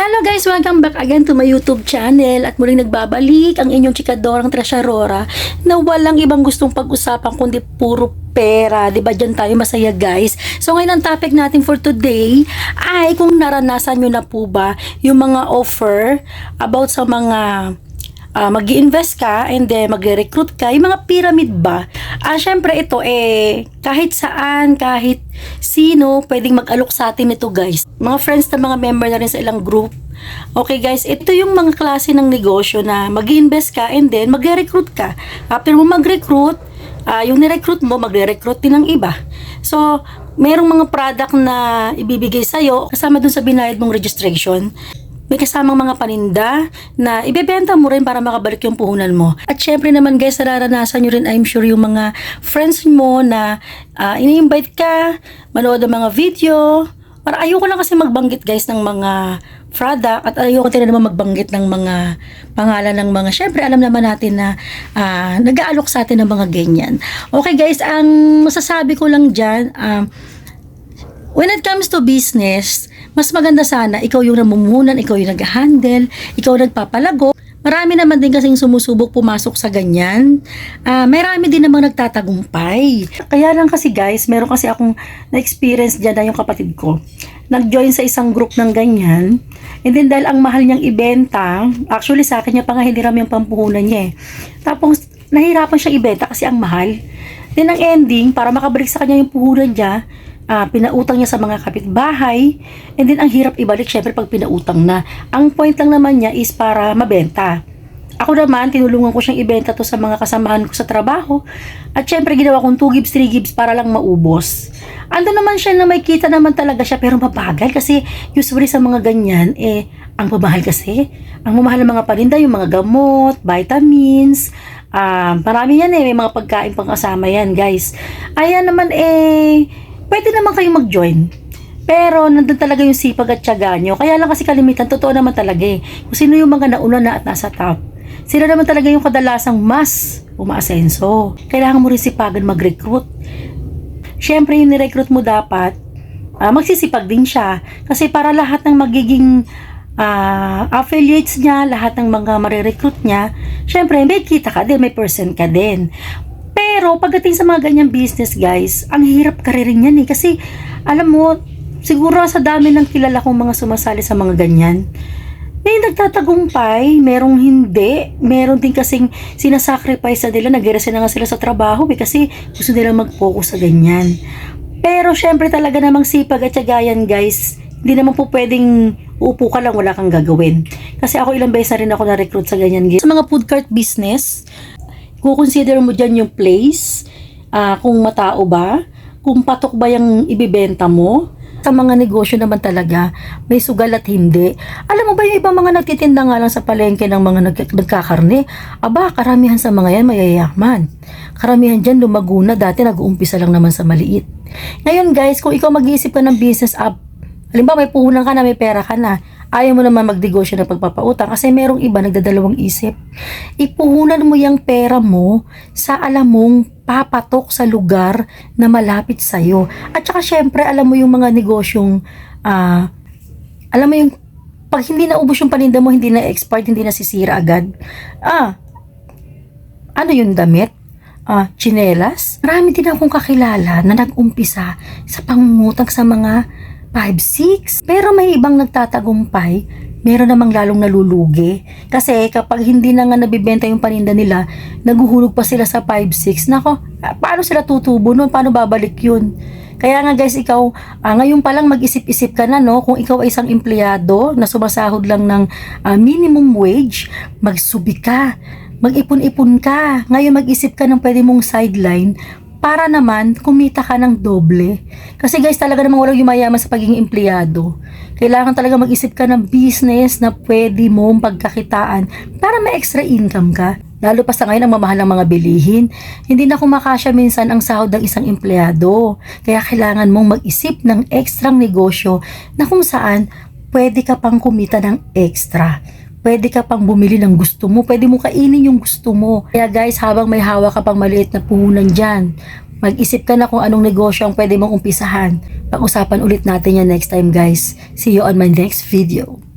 Hello guys! Welcome back again to my YouTube channel at muling nagbabalik ang inyong chikadorang Trasharora na walang ibang gustong pag-usapan kundi puro pera. ba Diyan tayo masaya guys. So ngayon ang topic natin for today ay kung naranasan nyo na po ba yung mga offer about sa mga uh, mag invest ka and then magre-recruit ka, yung mga pyramid ba? Ah, syempre ito eh kahit saan, kahit sino pwedeng mag-alok sa atin ito guys. Mga friends na mga member na rin sa ilang group. Okay guys, ito yung mga klase ng negosyo na mag invest ka and then magre-recruit ka. After mo mag-recruit, ah, yung ni-recruit mo, magre-recruit din ng iba. So, merong mga product na ibibigay sa'yo kasama dun sa binayad mong registration may kasamang mga paninda na ibebenta mo rin para makabalik yung puhunan mo. At syempre naman guys, nararanasan nyo rin I'm sure yung mga friends mo na uh, ini-invite ka, manood ng mga video, para ayoko lang kasi magbanggit guys ng mga product at ayoko din naman magbanggit ng mga pangalan ng mga syempre alam naman natin na uh, nag-aalok sa atin ng mga ganyan. Okay guys, ang masasabi ko lang dyan, um, when it comes to business, mas maganda sana ikaw yung namumunan, ikaw yung nag-handle, ikaw nagpapalago. Marami naman din kasing sumusubok pumasok sa ganyan. Uh, marami din namang nagtatagumpay. Kaya lang kasi guys, meron kasi akong na-experience dyan na yung kapatid ko. Nag-join sa isang group ng ganyan. And then dahil ang mahal niyang ibenta, actually sa akin niya pa nga hindi ram yung pampuhunan niya eh. Tapos nahirapan siya ibenta kasi ang mahal. Then ang ending, para makabalik sa kanya yung puhunan niya, uh, pinautang niya sa mga kapitbahay, and then ang hirap ibalik syempre pag pinautang na. Ang point lang naman niya is para mabenta. Ako naman, tinulungan ko siyang ibenta to sa mga kasamahan ko sa trabaho. At syempre, ginawa kong 2 gigs, 3 gigs para lang maubos. Ando naman siya na may kita naman talaga siya, pero mabagal kasi usually sa mga ganyan, eh, ang pamahal kasi. Ang mamahal ng mga paninda, yung mga gamot, vitamins, um, marami yan eh, may mga pagkain pang kasama yan, guys. Ayan naman eh, pwede naman kayong mag-join. Pero nandun talaga yung sipag at tiyaga nyo. Kaya lang kasi kalimitan, totoo naman talaga eh. Kung sino yung mga nauna na at nasa top. Sila naman talaga yung kadalasang mas umaasenso. Kailangan mo rin sipagan mag-recruit. Siyempre yung ni-recruit mo dapat, uh, magsisipag din siya. Kasi para lahat ng magiging uh, affiliates niya, lahat ng mga marirecruit niya, syempre may kita ka din, may percent ka din. Pero pagdating sa mga ganyang business guys, ang hirap karirin yan eh. Kasi alam mo, siguro sa dami ng kilala kong mga sumasali sa mga ganyan, may nagtatagumpay, merong hindi, meron din kasing sinasacrifice na nila, nag-resign na nga sila sa trabaho eh, kasi gusto nila mag-focus sa ganyan. Pero syempre talaga namang sipag at siyagayan guys, hindi naman po pwedeng uupo ka lang, wala kang gagawin. Kasi ako ilang beses na rin ako na-recruit sa ganyan. Sa mga food cart business, kukonsider mo dyan yung place, uh, kung matao ba, kung patok ba yung ibibenta mo. Sa mga negosyo naman talaga, may sugal at hindi. Alam mo ba yung ibang mga nagtitinda nga lang sa palengke ng mga nag nagkakarne? Aba, karamihan sa mga yan mayayaman. Karamihan dyan lumago na, dati nag-uumpisa lang naman sa maliit. Ngayon guys, kung ikaw mag-iisip ka ng business up, halimbawa may puhunan ka na, may pera ka na, ayaw mo naman magnegosyo ng pagpapautang kasi merong iba nagdadalawang isip. Ipuhunan mo yung pera mo sa alam mong papatok sa lugar na malapit sa'yo. At saka syempre, alam mo yung mga negosyong, uh, alam mo yung, pag hindi naubos yung paninda mo, hindi na expired, hindi na sisira agad. Ah, ano yung damit? Ah, chinelas? Marami din akong kakilala na nag-umpisa sa pangungutang sa mga 5-6. Pero may ibang nagtatagumpay, meron namang lalong nalulugi. Kasi kapag hindi na nga nabibenta yung paninda nila, naguhulog pa sila sa 5-6. Nako, paano sila tutubo nun? Paano babalik yun? Kaya nga guys, ikaw, uh, ngayon pa lang mag-isip-isip ka na, no? Kung ikaw ay isang empleyado na sumasahod lang ng uh, minimum wage, magsubi ka, mag-ipon-ipon ka. Ngayon mag-isip ka ng pwede mong sideline para naman kumita ka ng doble. Kasi guys, talaga namang walang yumayaman sa pagiging empleyado. Kailangan talaga mag-isip ka ng business na pwede mong pagkakitaan para may extra income ka. Lalo pa sa ngayon ang mamahal ng mga bilihin. Hindi na kumakasya minsan ang sahod ng isang empleyado. Kaya kailangan mong mag-isip ng extra negosyo na kung saan pwede ka pang kumita ng extra pwede ka pang bumili ng gusto mo, pwede mo kainin yung gusto mo. Kaya guys, habang may hawak ka pang maliit na puhunan dyan, mag-isip ka na kung anong negosyo ang pwede mong umpisahan. Pag-usapan ulit natin yan next time guys. See you on my next video.